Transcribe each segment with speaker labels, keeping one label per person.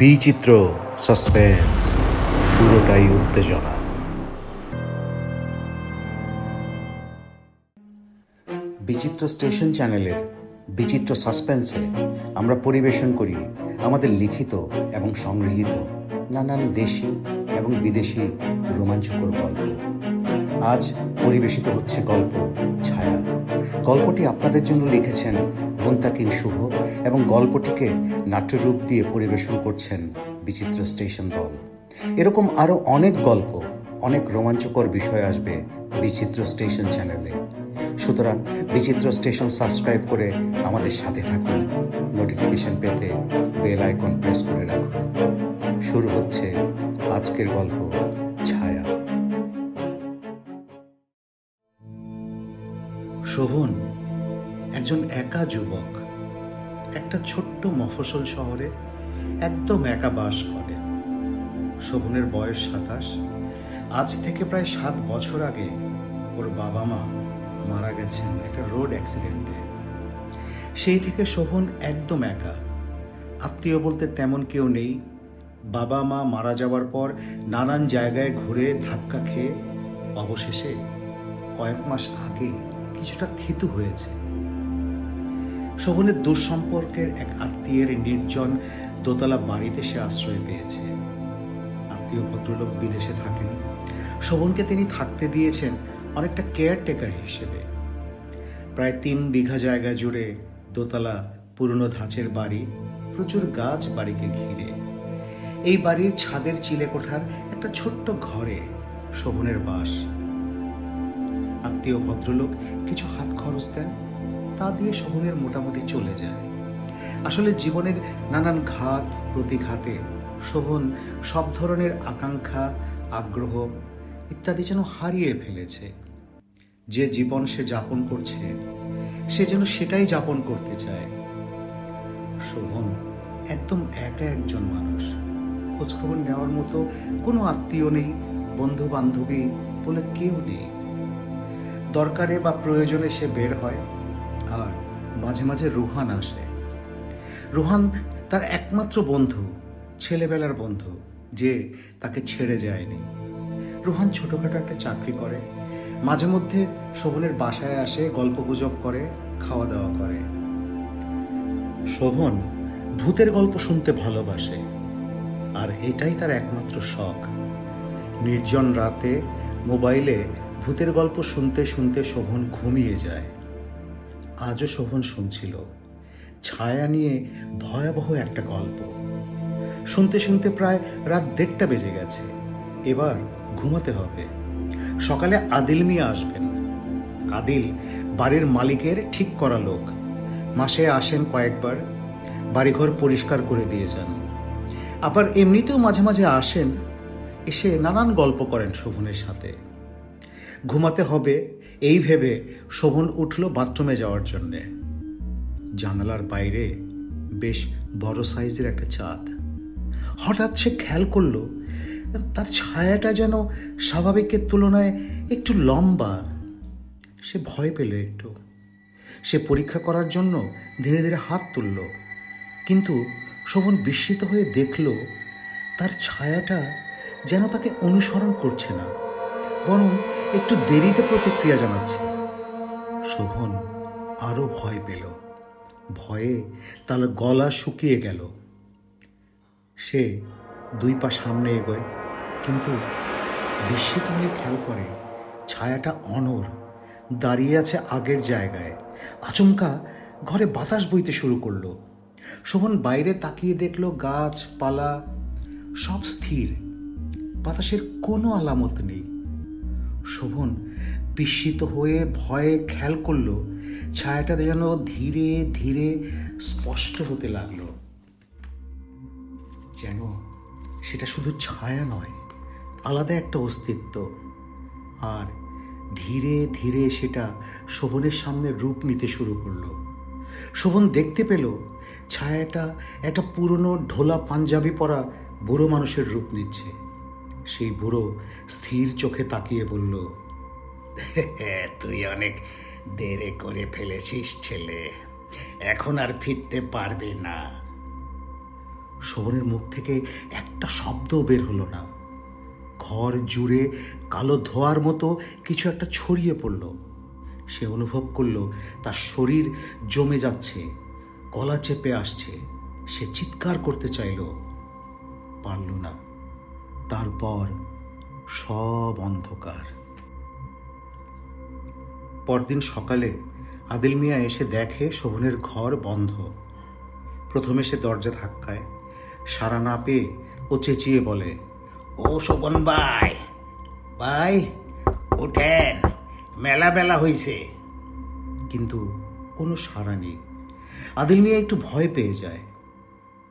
Speaker 1: বিচিত্র সাসপেন্স পুরোটাই উত্তেজনা। বিচিত্র স্টেশন চ্যানেলের বিচিত্র সাসপেন্সে আমরা পরিবেশন করি আমাদের লিখিত এবং সংগৃহীত নানান দেশি এবং বিদেশি রোমাঞ্চকর গল্প। আজ পরিবেশিত হচ্ছে গল্প, ছায়া। গল্পটি আপনাদের জন্য লিখেছেন মুন্তাকিন শুভ এবং গল্পটিকে নাট্যরূপ দিয়ে পরিবেশন করছেন বিচিত্র স্টেশন দল। এরকম আরও অনেক গল্প, অনেক রোমাঞ্চকর বিষয় আসবে বিচিত্র স্টেশন চ্যানেলে। সুতরাং বিচিত্র স্টেশন সাবস্ক্রাইব করে আমাদের সাথে থাকুন। নোটিফিকেশন পেতে বেল আইকন প্রেস করে রাখুন। শুরু হচ্ছে আজকের গল্প ছায়া। শোভন একজন একা যুবক, একটা ছোট্ট মফসল শহরে একদম একা বাস করে। শোভনের বয়স সাতাশ। আজ থেকে প্রায় সাত বছর আগে ওর বাবা মা মারা গেছেন একটা রোড অ্যাক্সিডেন্টে। সেই থেকে শোভন একদম একা। আত্মীয় বলতে তেমন কেউ নেই। বাবা মা মারা যাওয়ার পর নানান জায়গায় ঘুরে ধাক্কা খেয়ে অবশেষে কয়েক মাস আগে কিছুটা থিতু হয়েছে। শোভনের দুঃসম্পর্কের এক আত্মীয়ের নির্জন দোতলা বাড়িতে সে আশ্রয় পেয়েছে। আত্মীয় ভদ্রলোক বিদেশে থাকেন। শোভনকে তিনি থাকতে দিয়েছেন অনেকটা কেয়ারটেকার হিসেবে। প্রায় তিন বিঘা জায়গা জুড়ে দোতলা, পুরনো ধাঁচের বাড়ি, প্রচুর গাছ বাড়িকে ঘিরে। এই বাড়ির ছাদের চিলে কোঠার একটা ছোট্ট ঘরে শোভনের বাস। আত্মীয় ভদ্রলোক কিছু হাত খরচ দেন। তা দিয়ে শোভনের মোটামুটি চলে যায়। আসলে জীবনের নানান ঘাত, প্রতিঘাতে শোভন সব ধরনের আকাঙ্ক্ষা, আগ্রহ ইত্যাদি যেন হারিয়ে ফেলেছে। যে জীবন সে যাপন করছে, সে যেন সেটাই যাপন করতে চায়। শোভন একদম একা একজন মানুষ। খোঁজখবর নেওয়ার মতো কোনো আত্মীয় নেই বন্ধু বান্ধবী বলে কেউ নেই। দরকারে বা প্রয়োজনে সে বের হয়। আর মাঝে মাঝে রুহান আসে। রুহান তার একমাত্র বন্ধু, ছেলেবেলার বন্ধু, যে তাকে ছেড়ে যায়নি। রুহান ছোটখাটো একটা চাকরি করে, মাঝে মধ্যে শোভনের বাসায় আসে, গল্প গুজব করে, খাওয়া দাওয়া করে। শোভন ভূতের গল্প শুনতে ভালোবাসে, আর এটাই তার একমাত্র শখ। নির্জন রাতে মোবাইলে ভূতের গল্প শুনতে শুনতে শোভন ঘুমিয়ে যায়। আজও শোভন শুনছিল। ছায়া নিয়ে ভয়াবহ একটা গল্প। শুনতে শুনতে প্রায় রাত দেড়টা বেজে গেছে। এবার ঘুমাতে হবে। সকালে আদিল মিয়া আসবেন। আদিল বাড়ির মালিকের ঠিক করা লোক। মাসে আসেন কয়েকবার। বাড়িঘর পরিষ্কার করে দিয়ে যান। আবার এমনিতেও মাঝে মাঝে আসেন। এসে নানান গল্প করেন শোভনের সাথে। ঘুমাতে হবে এই ভেবে শোভন উঠল বাথরুমে যাওয়ার জন্যে। জানালার বাইরে বেশ বড় সাইজের একটা চাঁদ হঠাৎ সে খেয়াল করল, তার ছায়াটা যেন স্বাভাবিকের তুলনায় একটু লম্বা। সে ভয় পেল একটু। সে পরীক্ষা করার জন্য ধীরে ধীরে হাত তুলল, কিন্তু শোভন বিস্মিত হয়ে দেখল, তার ছায়াটা যেন তাকে অনুসরণ করছে না, বরং একটু দেরিতে প্রতিক্রিয়া জানাচ্ছে। শোভন আরও ভয় পেল। ভয়ে তার গলা শুকিয়ে গেল। সে দুই পা সামনে এগোয়, কিন্তু বিস্মিত হয়ে খেয়াল করে, ছায়াটা অনর দাঁড়িয়ে আছে আগের জায়গায়। আচমকা ঘরে বাতাস বইতে শুরু করল। শোভন বাইরে তাকিয়ে দেখল গাছপালা সব স্থির। বাতাসের কোনো আলামত নেই। শোভন বিস্মিত হয়ে ভয়ে খেয়াল করল ছায়াটা যেন ধীরে ধীরে স্পষ্ট হতে লাগল। যেন সেটা শুধু ছায়া নয়, আলাদা একটা অস্তিত্ব। আর ধীরে ধীরে সেটা শোভনের সামনে রূপ নিতে শুরু করল। শোভন দেখতে পেল, ছায়াটা একটা পুরনো ঢোলা পাঞ্জাবি পরা বুড়ো মানুষের রূপ নিচ্ছে। সেই বুড়ো স্থির চোখে তাকিয়ে বলল তুই অনেক দেরে করে ফেলেছিস ছেলে। এখন আর ফিরতে পারবে না। শোভনের মুখ থেকে একটা শব্দও বের হলো না। ঘর জুড়ে কালো ধোয়ার মতো কিছু একটা ছড়িয়ে পড়ল। সে অনুভব করল, তার শরীর জমে যাচ্ছে, গলা চেপে আসছে। সে চিৎকার করতে চাইল। পারল না। তারপর সব অন্ধকার। পরদিন সকালে আদিল মিয়া এসে দেখে শোভনের ঘর বন্ধ। প্রথমে সে দরজা ধাক্কায় সারা না পেয়ে ও চেঁচিয়ে বলে, ও শোভন ভাই ভাই ওঠেন মেলা বেলা হইছে। কিন্তু কোনো সাড়া নেই। আদিল মিয়া একটু ভয় পেয়ে যায়।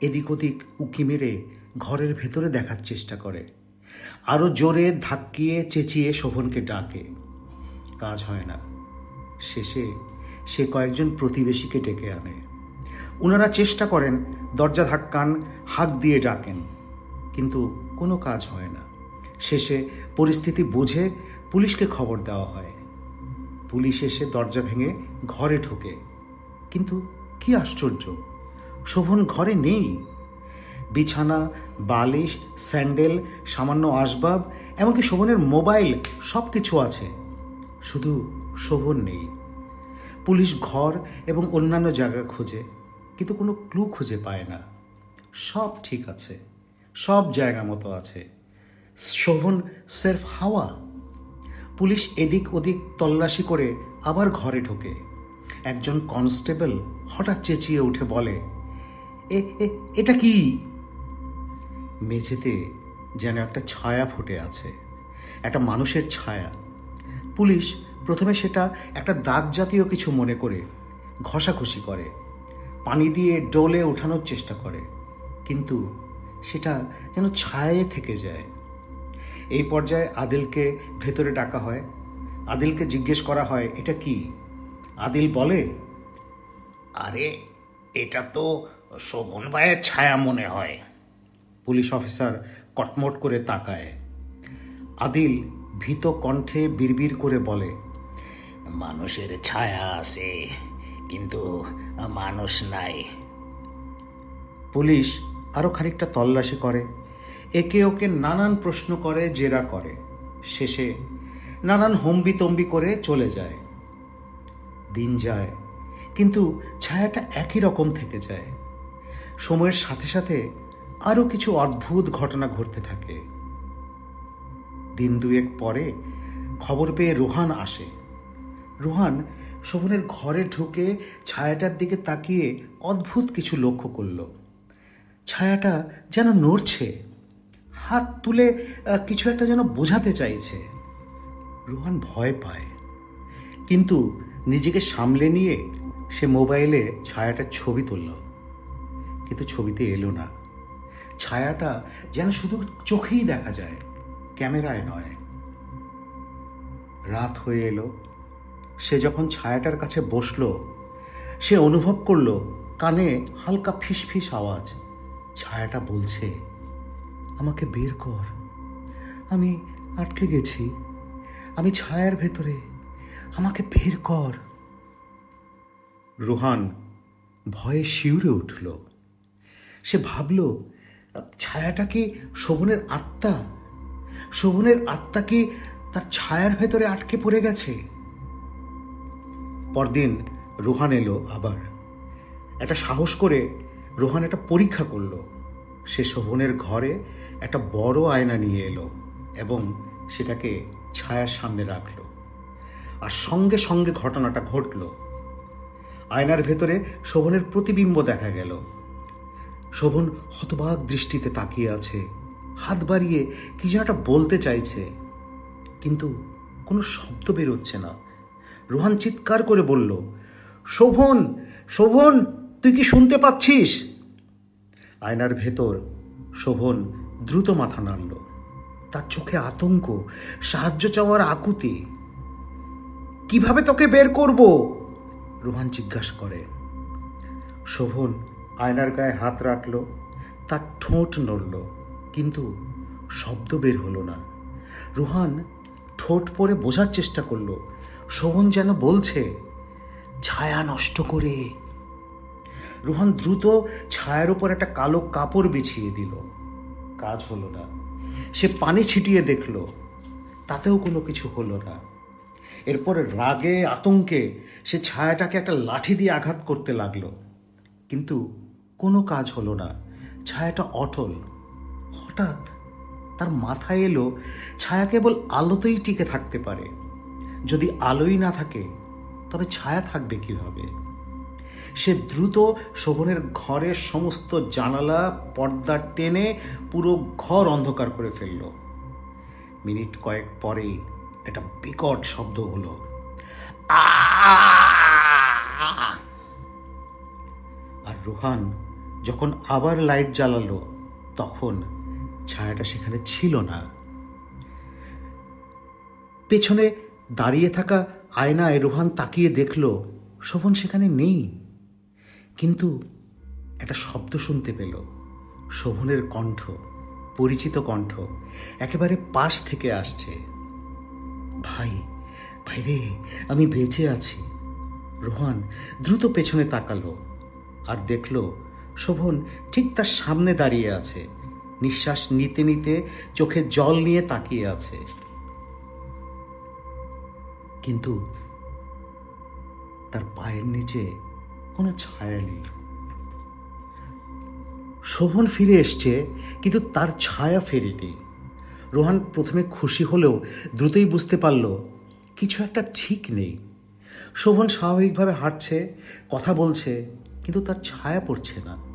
Speaker 1: এদিক ওদিক উকি মেরে ঘরের ভেতরে দেখার চেষ্টা করে। আরও জোরে ধাক্কিয়ে চেঁচিয়ে শোভনকে ডাকে। কাজ হয় না। শেষে সে কয়েকজন প্রতিবেশীকে ডেকে আনে। ওনারা চেষ্টা করেন দরজা ধাক্কান, হাত দিয়ে ডাকেন। কিন্তু কোনো কাজ হয় না। শেষে পরিস্থিতি বুঝে পুলিশকে খবর দেওয়া হয়। পুলিশ এসে দরজা ভেঙে ঘরে ঢোকে। কিন্তু কি আশ্চর্য! শোভন ঘরে নেই। বিছানা, বালিশ, স্যান্ডেল, সামান্য আসবাব, এমনকি শোভনের মোবাইল সব কিছু আছে। শুধু শোভন নেই। পুলিশ ঘর এবং অন্যান্য জায়গা খোঁজে, কিন্তু কোনো ক্লু খুঁজে পায় না। সব ঠিক আছে। সব জায়গা মতো আছে। শোভন সেরফ হাওয়া। পুলিশ এদিক ওদিক তল্লাশি করে আবার ঘরে ঢোকে। একজন কনস্টেবল হঠাৎ চেঁচিয়ে উঠে বলে এ, এটা কি? মেঝেতে যেন একটা ছায়া ফুটে আছে, একটা মানুষের ছায়া। পুলিশ প্রথমে সেটা একটা দাগ জাতীয় কিছু মনে করে, ঘষাঘষি করে, পানি দিয়ে ডোলে ওঠানোর চেষ্টা করে, কিন্তু সেটা যেন ছায়ে থেকে যায়। এই পর্যায়ে আদিলকে ভেতরে ডাকা হয়। আদিলকে জিজ্ঞেস করা হয়, এটা কি? আদিল বলে, আরে, এটা তো শোভন ভাইয়ের ছায়া মনে হয়। পুলিশ অফিসার কটমট করে তাকায়। আদিল ভীত কণ্ঠে বিড়বিড় করে বলে, মানুষের ছায়া আছে, কিন্তু মানুষ নাই। পুলিশ আরও খানিকটা তল্লাশি করে। একে ওকে নানান প্রশ্ন করে, জেরা করে। শেষে নানান হম্বি তম্বি করে চলে যায়। দিন যায়, কিন্তু ছায়াটা একই রকম থেকে যায়। সময়ের সাথে সাথে আরও কিছু অদ্ভুত ঘটনা ঘটতে থাকে। দিন দুয়েক পরে খবর পেয়ে রোহান আসে। রোহান শোভনের ঘরে ঢুকে ছায়াটার দিকে তাকিয়ে অদ্ভুত কিছু লক্ষ্য করল। ছায়াটা যেন নড়ছে, হাত তুলে কিছু একটা যেন বোঝাতে চাইছে। রোহান ভয় পায়, কিন্তু নিজেকে সামলে নিয়ে সে মোবাইলে ছায়াটার ছবি তুলল। কিন্তু ছবিতে এলো না। ছায়াটা যেন শুধু চোখেই দেখা যায়, ক্যামেরায় নয়। রাত হয়ে এলো, সে যখন ছায়াটার কাছে বসল, সে অনুভব করল কানে হালকা ফিসফিস আওয়াজ। ছায়াটা বলছে, আমাকে বের কর। আমি আটকে গেছি। আমি ছায়ার ভেতরে। আমাকে বের কর। রোহান ভয়ে শিউরে উঠল। সে ভাবল ছায়াটা কি শোভনের আত্মা? শোভনের আত্মা কি তার ছায়ার ভেতরে আটকে পড়ে গেছে? পরদিন রোহান এলো আবার। একটা সাহস করে রোহান একটা পরীক্ষা করল। সে শোভনের ঘরে একটা বড় আয়না নিয়ে এলো এবং সেটাকে ছায়ার সামনে রাখল। আর সঙ্গে সঙ্গে ঘটনাটা ঘটলো। আয়নার ভেতরে শোভনের প্রতিবিম্ব দেখা গেল। শোভন হতবাক দৃষ্টিতে তাকিয়ে আছে। হাত বাড়িয়ে কি যেন একটা বলতে চাইছে। কিন্তু কোনো শব্দ বেরোচ্ছে না। রোহান চিৎকার করে বলল, শোভন শোভন, তুই কি শুনতে পাচ্ছিস? আয়নার ভেতর শোভন দ্রুত মাথা নাড়ল। তার চোখে আতঙ্ক, সাহায্য চাওয়ার আকুতি। কীভাবে তোকে বের করব? রোহান জিজ্ঞাসা করে। শোভন আয়নার গায়ে হাত রাখল, তার ঠোঁট নড়ল, কিন্তু শব্দ বের হলো না। রোহান ঠোঁট পরে বোঝার চেষ্টা করল, শোভন যেন বলছে, ছায়া নষ্ট করে। রোহান দ্রুত ছায়ার উপর একটা কালো কাপড় বিছিয়ে দিল। কাজ হলো না। সে পানি ছিটিয়ে দেখল, তাতেও কোনো কিছু হলো না। এরপরে রাগে, আতঙ্কে সে ছায়াটাকে একটা লাঠি দিয়ে আঘাত করতে লাগল। কিন্তু কোনো কাজ হলো না। ছায়াটা অটল। হঠাৎ তার মাথায় এলো, ছায়া কেবল আলোতেই টিকে থাকতে পারে। যদি আলোই না থাকে, তবে ছায়া থাকবে কীভাবে? সে দ্রুত শোভনের ঘরের সমস্ত জানালা, পর্দা টেনে পুরো ঘর অন্ধকার করে ফেলল। মিনিট কয়েক পরেই একটা বিকট শব্দ হলো! আর রোহান যখন আবার লাইট জ্বালালো, তখন ছায়াটা সেখানে ছিল না। পেছনে দাঁড়িয়ে থাকা আয়নায় রোহান তাকিয়ে দেখল, শোভন সেখানে নেই। কিন্তু একটা শব্দ শুনতে পেল, শোভনের কণ্ঠ, পরিচিত কণ্ঠ, একেবারে পাশ থেকে আসছে। ভাই ভাই রে, আমি বেঁচে আছি। রোহান দ্রুত পেছনে তাকালো আর দেখল শোভন ঠিক তার সামনে দাঁড়িয়ে আছে। নিঃশ্বাস নিতে নিতে চোখে জল নিয়ে তাকিয়ে আছে। কিন্তু তার পায়ের নিচে কোনো ছায়া নেই। শোভন ফিরে এসছে, কিন্তু তার ছায়া ফেরেনি। রোহান প্রথমে খুশি হলেও দ্রুতই বুঝতে পারল, কিছু একটা ঠিক নেই। শোভন স্বাভাবিকভাবে হাঁটছে, কথা বলছে, কিন্তু তার ছায়া পড়ছে না।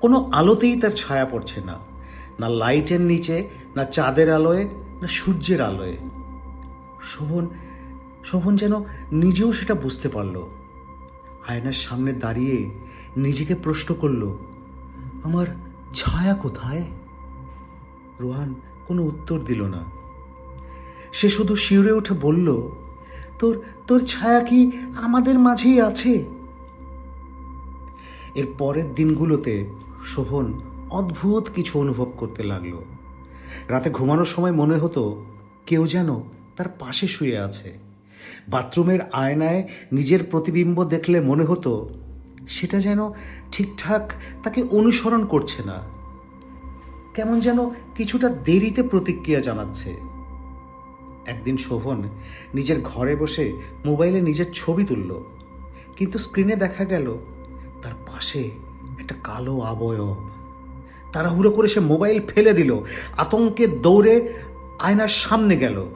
Speaker 1: কোনো আলোতেই তার ছায়া পড়ছে না না লাইটের নিচে, না চাঁদের আলোয়, না সূর্যের আলোয়। শোভন শোভন যেন নিজেও সেটা বুঝতে পারল। আয়নার সামনে দাঁড়িয়ে নিজেকে প্রশ্ন করল, আমার ছায়া কোথায়? রোহান কোনো উত্তর দিল না। সে শুধু শিউরে উঠে বলল, তোর তোর ছায়া কি আমাদের মাঝেই আছে? এর পরের দিনগুলোতে শোভন অদ্ভুত কিছু অনুভব করতে লাগল। রাতে ঘুমানোর সময় মনে হতো কেউ যেন তার পাশে শুয়ে আছে। বাথরুমের আয়নায় নিজের প্রতিবিম্ব দেখলে মনে হতো সেটা যেন ঠিকঠাক তাকে অনুসরণ করছে না। কেমন যেন কিছুটা দেরিতে প্রতিক্রিয়া জানাচ্ছে। একদিন শোভন নিজের ঘরে বসে মোবাইলে নিজের ছবি তুলল, কিন্তু স্ক্রিনে দেখা গেল তার পাশে একটা কালো আবয়ব তাড়াহুড়ো করে সে মোবাইল ফেলে দিল। আতঙ্কে দৌড়ে আয়নার সামনে গেল।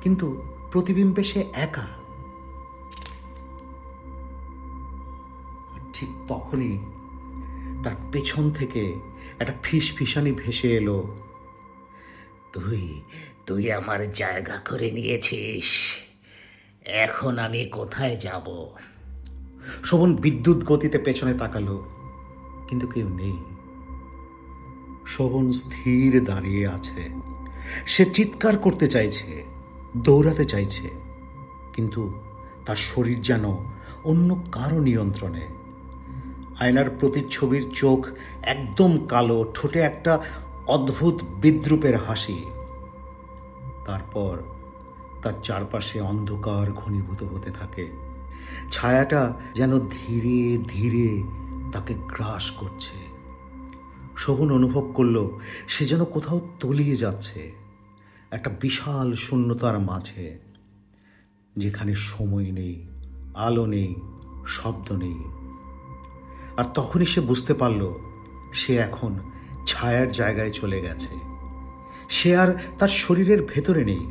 Speaker 1: কিন্তু প্রতিবিম্বে সে একা। ঠিক তখনই তার পেছন থেকে একটা ফিস ফিসানি ভেসে এলো।
Speaker 2: তুই তুই আমার জায়গা করে নিয়েছিস। এখন আমি কোথায় যাব?
Speaker 1: শোভন বিদ্যুৎ গতিতে পেছনে তাকালো। কিন্তু কেউ নেই। শোভন স্থির দাঁড়িয়ে আছে। সে চিৎকার করতে চাইছে, দৌড়াতে চাইছে, কিন্তু তার শরীর যেন অন্য কারও নিয়ন্ত্রণে। আয়নার প্রতিচ্ছবির চোখ একদম কালো, ঠোঁটে একটা অদ্ভুত বিদ্রুপের হাসি। তারপর তার চারপাশে অন্ধকার ঘনীভূত হতে থাকে। ছায়াটা যেন ধীরে ধীরে তাকে গ্রাস করছে। শোভন অনুভব করল, সে যেন কোথাও তলিয়ে যাচ্ছে, একটা বিশাল শূন্যতার মাঝে, যেখানে সময় নেই, আলো নেই, শব্দ নেই। আর তখনই সে বুঝতে পারল, সে এখন ছায়ার জায়গায় চলে গেছে। সে আর তার শরীরের ভেতরে নেই,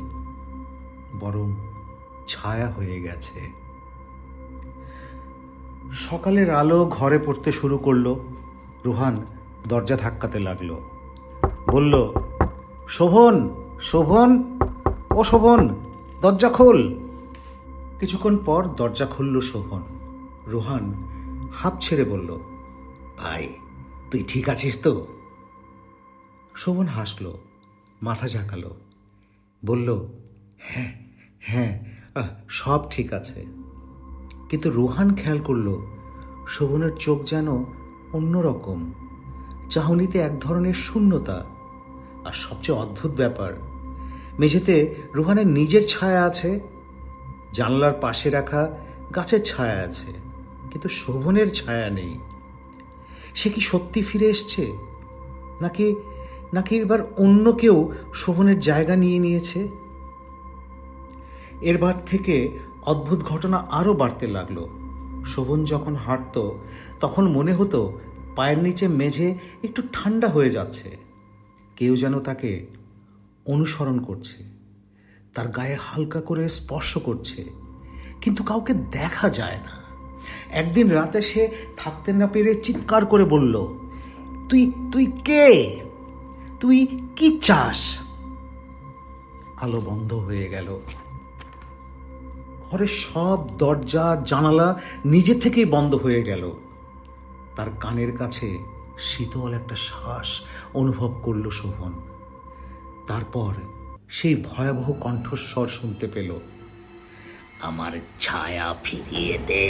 Speaker 1: বরং ছায়া হয়ে গেছে। সকালের আলো ঘরে পড়তে শুরু করল। রুহান দরজা ধাক্কাতে লাগল। বলল, শোভন শোভন, ও শোভন, দরজা খোল। কিছুক্ষণ পর দরজা খুলল শোভন। রুহান হাঁপ ছেড়ে বলল,
Speaker 2: ভাই, তুই ঠিক আছিস তো?
Speaker 1: শোভন হাসলো, মাথা ঝাঁকালো, বলল হ্যাঁ হ্যাঁ সব ঠিক আছে। কিন্তু রোহান খেয়াল করল, শোভনের চোখ যেন অন্যরকম, চাহনিতে এক ধরনের শূন্যতা। আর সবচেয়ে অদ্ভুত ব্যাপার, মেঝেতে রোহানের নিজের ছায়া আছে, জানলার পাশে রাখা গাছের ছায়া আছে, কিন্তু শোভনের ছায়া নেই। সে কি সত্যি ফিরে এসছে? নাকি নাকি এবার অন্য কেউ শোভনের জায়গা নিয়ে নিয়েছে? এরবার থেকে অদ্ভুত ঘটনা আরও বাড়তে লাগল। শোভন যখন হাঁটতো, তখন মনে হতো পায়ের নিচে মেঝে একটু ঠান্ডা হয়ে যাচ্ছে। কেউ যেন তাকে অনুসরণ করছে, তার গায়ে হালকা করে স্পর্শ করছে, কিন্তু কাউকে দেখা যায় না। একদিন রাতে সে থাকতে না পেরে চিৎকার করে বলল, তুই তুই কে? তুই কি চাস? আলো বন্ধ হয়ে গেল। ঘরের সব দরজা, জানালা নিজে থেকেই বন্ধ হয়ে গেল। তার কানের কাছে শীতল একটা শ্বাস অনুভব করল শোভন। তারপর সেই ভয়াবহ কণ্ঠস্বর শুনতে পেল,
Speaker 2: আমার ছায়া ফিরিয়ে দে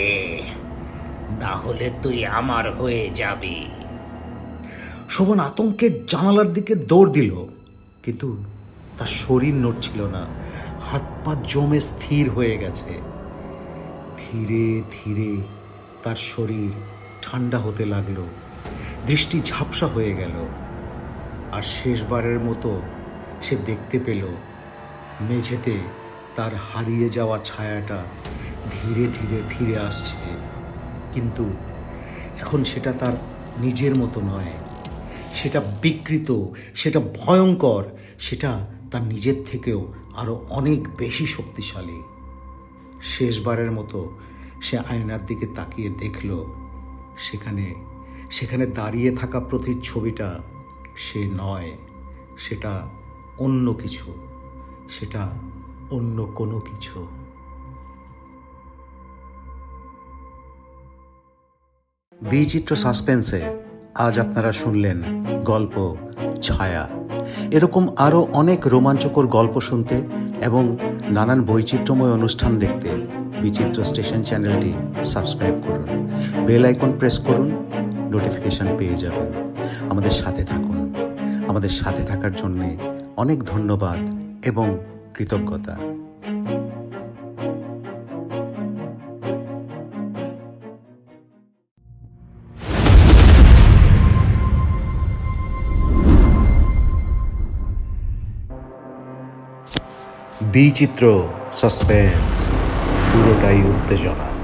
Speaker 2: না হলে তুই আমার হয়ে যাবি।
Speaker 1: শোভন আতঙ্কে জানালার দিকে দৌড় দিল, কিন্তু তার শরীর নড়ছিল না। হাত পা জমে স্থির হয়ে গেছে। ধীরে ধীরে তার শরীর ঠান্ডা হতে লাগল। দৃষ্টি ঝাপসা হয়ে গেল। আর শেষবারের মতো সে দেখতে পেল, মেঝেতে তার হারিয়ে যাওয়া ছায়াটা ধীরে ধীরে ফিরে আসছে। কিন্তু এখন সেটা তার নিজের মতো নয়। সেটা বিকৃত, সেটা ভয়ঙ্কর, সেটা তার নিজের থেকেও আরও অনেক বেশি শক্তিশালী। শেষবারের মতো সে আয়নার দিকে তাকিয়ে দেখল, সেখানে সেখানে দাঁড়িয়ে থাকা প্রতিচ্ছবিটা সে নয়, সেটা অন্য কিছু, সেটা অন্য কোনো কিছু। বিচিত্র সাসপেন্সে আজ আপনারা শুনলেন গল্প ছায়া। এরকম আরও অনেক রোমাঞ্চকর গল্প শুনতে এবং নানান বৈচিত্র্যময় অনুষ্ঠান দেখতে বিচিত্র স্টেশন চ্যানেলটি সাবস্ক্রাইব করুন। বেল আইকন প্রেস করুন, নোটিফিকেশন পেয়ে যাবেন। আমাদের সাথে থাকুন। আমাদের সাথে থাকার জন্যে অনেক ধন্যবাদ এবং কৃতজ্ঞতা। বিচিত্র সাসপেন্স পুরোটাই উত্তেজনা।